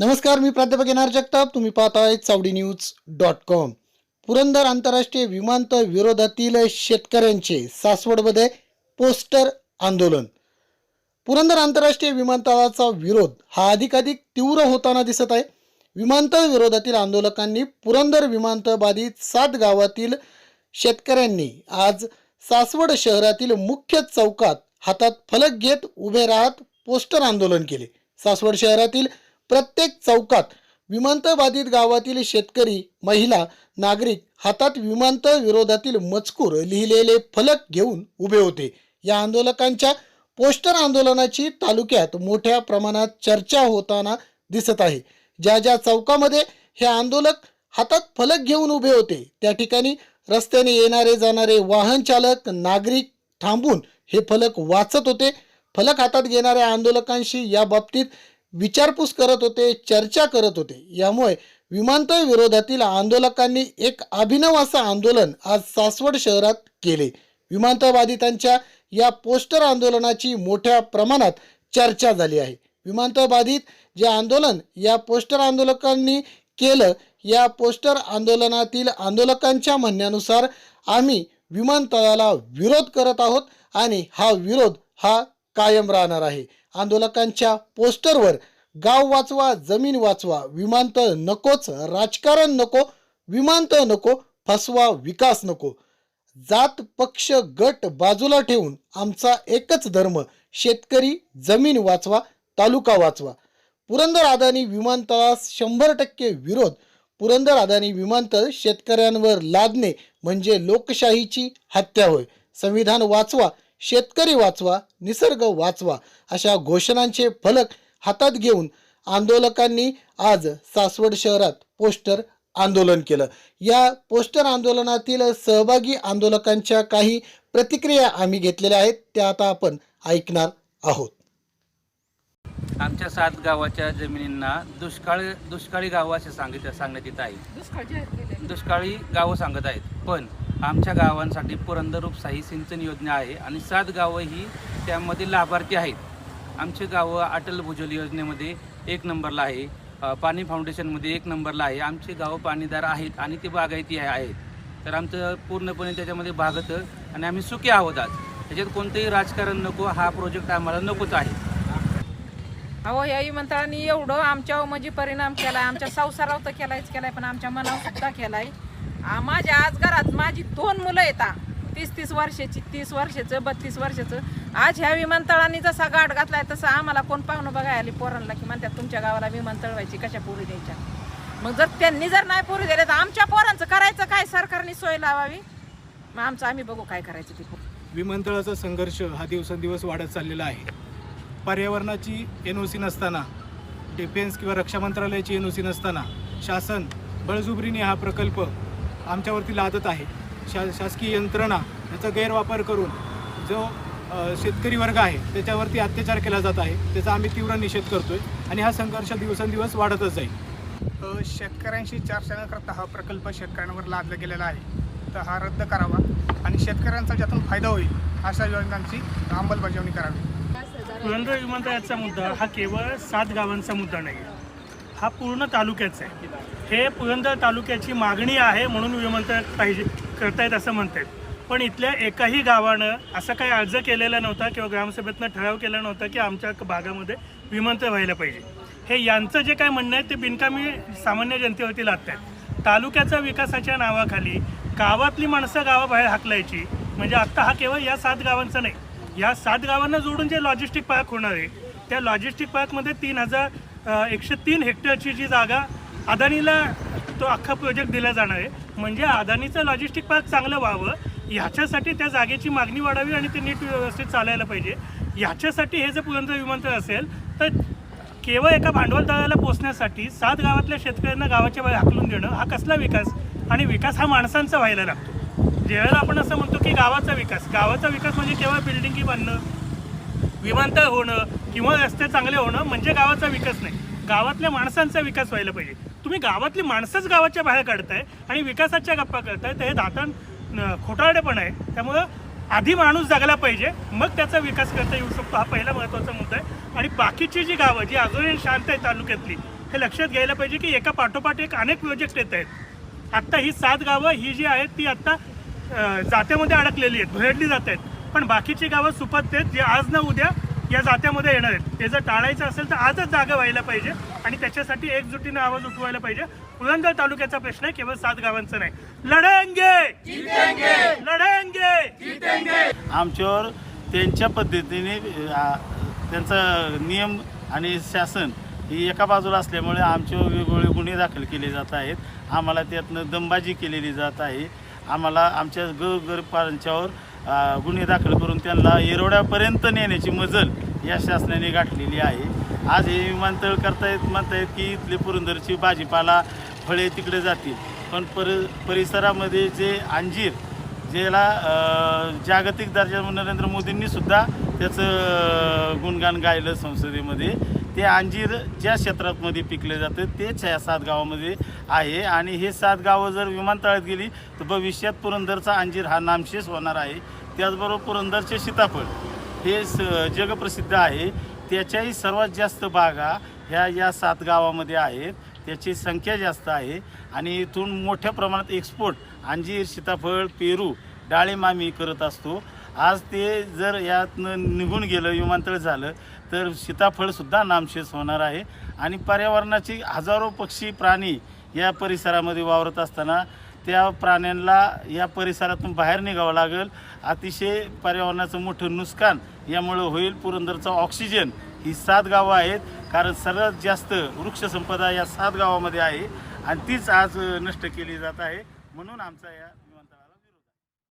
नमस्कार मी प्राध्यापक येणार जगताप. तुम्ही पाहताय Chawadi news dot com. Purandar आंतरराष्ट्रीय विमानतळ विरोधातील शेतकऱ्यांचे सासवडमध्ये पोस्टर आंदोलन. पुरंदर आंतरराष्ट्रीय विमानतळाचा विरोध हा अधिकाधिक तीव्र होताना दिसत आहे. विमानतळ विरोधातील आंदोलकांनी पुरंदर विमानतळ बाधित सात गावातील शेतकऱ्यांनी आज सासवड शहरातील मुख्य चौकात हातात फलक घेत उभे राहत पोस्टर आंदोलन केले. सासवड शहरातील प्रत्येक चौकात विमानतळ बाधित गावातील शेतकरी महिला नागरिक हातात विमानतळ विरोधातील मजकूर लिहिलेले फलक घेऊन उभे होते. या आंदोलकांच्या पोस्टर आंदोलनाची तालुक्यात मोठ्या प्रमाणात चर्चा होताना दिसत आहे. ज्या ज्या चौकामध्ये हे आंदोलक हातात फलक घेऊन उभे होते त्या ठिकाणी रस्त्याने येणारे जाणारे वाहन चालक नागरिक थांबून हे फलक वाचत होते. फलक हातात घेणाऱ्या आंदोलकांशी या बाबतीत विचारपूस करत होते चर्चा करत होते. यामुळे विमानतळ विरोधातील आंदोलकांनी एक अभिनव असं आंदोलन आज सासवड शहरात केले. विमानतळ बाधितांच्या या पोस्टर आंदोलनाची मोठ्या प्रमाणात चर्चा झाली आहे. विमानतळ बाधित जे आंदोलन या पोस्टर आंदोलकांनी केलं या पोस्टर आंदोलनातील आंदोलकांच्या म्हणण्यानुसार आम्ही विमानतळाला विरोध करत आहोत आणि हा विरोध हा कायम राहणार आहे. आंदोलकांच्या पोस्टरवर गाव वाचवा जमीन वाचवा विमानतळ नकोच राजकारण नको विमानतळ नको फसवा विकास नको. जात पक्ष गट बाजूला ठेवून आमचा एकच धर्म शेतकरी जमीन वाचवा तालुका वाचवा. पुरंदर अदानी विमानतळास शंभर टक्के विरोध. पुरंदर अदानी विमानतळ शेतकऱ्यांवर लादणे म्हणजे लोकशाहीची हत्या होय. संविधान वाचवा शेतकरी वाचवा निसर्ग वाचवा अशा घोषणांचे फलक हातात घेऊन आंदोलकांनी आज सासवड शहरात पोस्टर आंदोलन केलं. या पोस्टर आंदोलनातील सहभागी आंदोलकांच्या काही प्रतिक्रिया आम्ही घेतलेल्या आहेत त्या आता आपण ऐकणार आहोत. आमच्या सात गावाच्या जमिनींना दुष्काळ दुष्काळी गावं असे सांगित सांगण्यात येत आहे. दुष्काळी गावं सांगत आहेत. पण आमच्या गावांसाठी पुरंदर उपसाही सिंचन योजना आहे आणि सात गावं ही त्यामध्ये लाभार्थी आहेत. आमचे गावं अटल भूजल योजनेमध्ये एक नंबरला आहे पाणी फाउंडेशनमध्ये एक नंबरला आहे. आमचे गावं पाणीदार आहेत आणि ते बागायती आहेत. तर आमचं पूर्णपणे त्याच्यामध्ये भागतं आणि आम्ही सुखी आहोत आज. त्याच्यात कोणतंही राजकारण नको हा प्रोजेक्ट आम्हाला नकोच आहे. अहो या विमानतळाने एवढं आमच्यावर म्हणजे परिणाम केलाय आमच्या संसारावर तर केलायच केलाय पण आमच्या मनावर सुद्धा केलाय. माझ्या आज घरात माझी दोन मुलं येतात तीस तीस वर्षाची तीस वर्षाचं बत्तीस वर्षाचं. आज ह्या विमानतळाने जसा गाठ घातलाय तसं आम्हाला कोण पाहुणं बघायला आली पोरांना की म्हणतात तुमच्या गावाला विमानतळ व्हायची कशा पोरी द्यायच्या? मग जर त्यांनी जर नाही पोरी दिल्या तर आमच्या पोरांचं करायचं काय? सरकारने सोय लावावी? मग आमचं आम्ही बघू काय करायचं ते. विमानतळाचा संघर्ष हा दिवसेंदिवस वाढत चाललेला आहे. पर्यावरणाची एन ओ सी नसताना डिफेन्स किंवा रक्षा मंत्रालयाची एन ओ सी नसताना शासन बळजुबरीने हा प्रकल्प आमच्यावरती लादत आहे. शा शासकीय यंत्रणा याचा गैरवापर करून जो शेतकरी वर्ग आहे त्याच्यावरती अत्याचार केला जात आहे त्याचा आम्ही तीव्र निषेध करतोय आणि हा संघर्ष दिवसेंदिवस वाढतच जाईल. शेतकऱ्यांशी चर्चा न करता हा प्रकल्प शेतकऱ्यांवर लादला गेलेला आहे. तर हा रद्द करावा आणि शेतकऱ्यांचा ज्यातून फायदा होईल अशा योजनांची अंमलबजावणी करावी. पुरंदर विमानतळाचा मुद्दा हा केवळ सात गावांचा मुद्दा नाही. हा पूर्ण तालुक्याचा आहे. हे पुरंदर तालुक्याची मागणी आहे म्हणून विमानतळ पाहिजे करतायत असं म्हणतायत. पण इथल्या एकाही गावानं असं काही अर्ज केलेला नव्हता किंवा ग्रामसभेतनं ठराव केला नव्हता की आमच्या भागामध्ये विमानतळ व्हायला पाहिजे. हे यांचं जे काय म्हणणं आहे ते बिनकामी सामान्य जनतेवरती लादत आहेत तालुक्याच्या विकासाच्या नावाखाली गावातली माणसं गावाबाहेर हाकलायची म्हणजे आत्ता हा केवळ या सात गावांचा नाही. या सात गावांना जोडून जे लॉजिस्टिक पार्क होणार आहे त्या लॉजिस्टिक पार्कमध्ये तीन हजार एकशे तीन हेक्टरची जी जागा अदानीला तो अख्खा प्रोजेक्ट दिला जाणार आहे. म्हणजे अदानीचं लॉजिस्टिक पार्क चांगलं व्हावं ह्याच्यासाठी त्या जागेची मागणी वाढावी आणि ते नीट व्यवस्थित चालायला पाहिजे. ह्याच्यासाठी हे जर पुरंदर विमानतळ असेल तर केवळ एका भांडवलदाराला पोचण्यासाठी सात गावातल्या शेतकऱ्यांना गावाच्या बाहेर हाकलून देणं हा कसला विकास? आणि विकास हा माणसांचा व्हायला लागतो. ज्यावेळेला आपण असं म्हणतो की गावाचा विकास गावाचा विकास म्हणजे केवळ बिल्डिंगी बांधणं विमानतळ होणं किंवा रस्ते चांगले होणं म्हणजे गावाचा विकास नाही. गावातल्या माणसांचा विकास व्हायला पाहिजे. तुम्ही गावातली माणसंच गावाच्या बाहेर काढताय आणि विकासाच्या गप्पा करताय. तर हे दातान खोटारडेपण आहे. त्यामुळं आधी माणूस जगला पाहिजे. मग त्याचा विकास करता येऊ शकतो. हा पहिला महत्त्वाचा मुद्दा आहे. आणि बाकीची जी गावं जी अजूनही शांत आहे तालुक्यातली हे लक्षात घ्यायला पाहिजे की एका पाठोपाठ एक अनेक प्रोजेक्ट येत आहेत. आत्ता ही सात गावं ही जी आहेत ती आत्ता जात्यामध्ये अडकलेली आहेत. भरडली जात आहेत. पण बाकीची गावं सुपत आहेत जे आज ना उद्या या जात्यामध्ये येणार आहेत. ते जर टाळायचं असेल तर आजच जागा व्हायला पाहिजे आणि त्याच्यासाठी एकजुटीनं आवाज उठवायला पाहिजे. पुरंदर तालुक्याचा प्रश्न आहे केवळ सात गावांचा नाही. लढेंगे! लढेंगे! आमच्यावर त्यांच्या पद्धतीने त्यांचा नियम आणि शासन ही एका बाजूला असल्यामुळे आमच्यावर वेगवेगळे गुन्हे दाखल केले जात आहेत. आम्हाला त्यातनं दमबाजी केलेली जात आहे. आम्हाला आमच्या गोरगरिबांच्यावर आ, गुन्हे दाखल करून त्यांना येरवड्यापर्यंत नेण्याची मजल या शासनाने गाठलेली आहे. आज हे विमानतळ करतायत म्हणतायत की इथले पुरंदरची भाजीपाला फळे तिकडे जातील. पण पर परिसरामध्ये जे अंजीर ज्याला जागतिक दर्जा नरेंद्र मोदींनी सुद्धा त्याचं गुणगान गायलं संसदेमध्ये ते अंजीर ज्या क्षेत्रामध्ये पिकले जातं तेच या सात गावामध्ये आहे. आणि हे सात गावं जर विमानतळात गेली तर भविष्यात पुरंदरचा अंजीर हा नामशेष होणार आहे. त्याचबरोबर पुरंदरचे सीताफळ. हे स जगप्रसिद्ध आहे. त्याच्याही सर्वात जास्त बागा ह्या या सात गावामध्ये आहेत. त्याची संख्या जास्त आहे. आणि इथून मोठ्या प्रमाणात एक्सपोर्ट अंजीर सीताफळ पेरू डाळिंब आम्ही करत असतो. आज ते जर यातनं निघून गेलं विमानतळ झालं तर सीताफळसुद्धा नामशेष होणार आहे. आणि पर्यावरणाची हजारो पक्षी प्राणी या परिसरामध्ये वावरत असताना त्या प्राण्यांना या परिसरातून बाहेर निघावं लागेल. अतिशय पर्यावरणाचं मोठं नुकसान यामुळं होईल. पुरंदरचा ऑक्सिजन ही सात गावं आहेत. कारण सर्वात जास्त वृक्षसंपदा या सात गावामध्ये आहे. आणि तीच आज नष्ट केली जात आहे. म्हणून आमचा या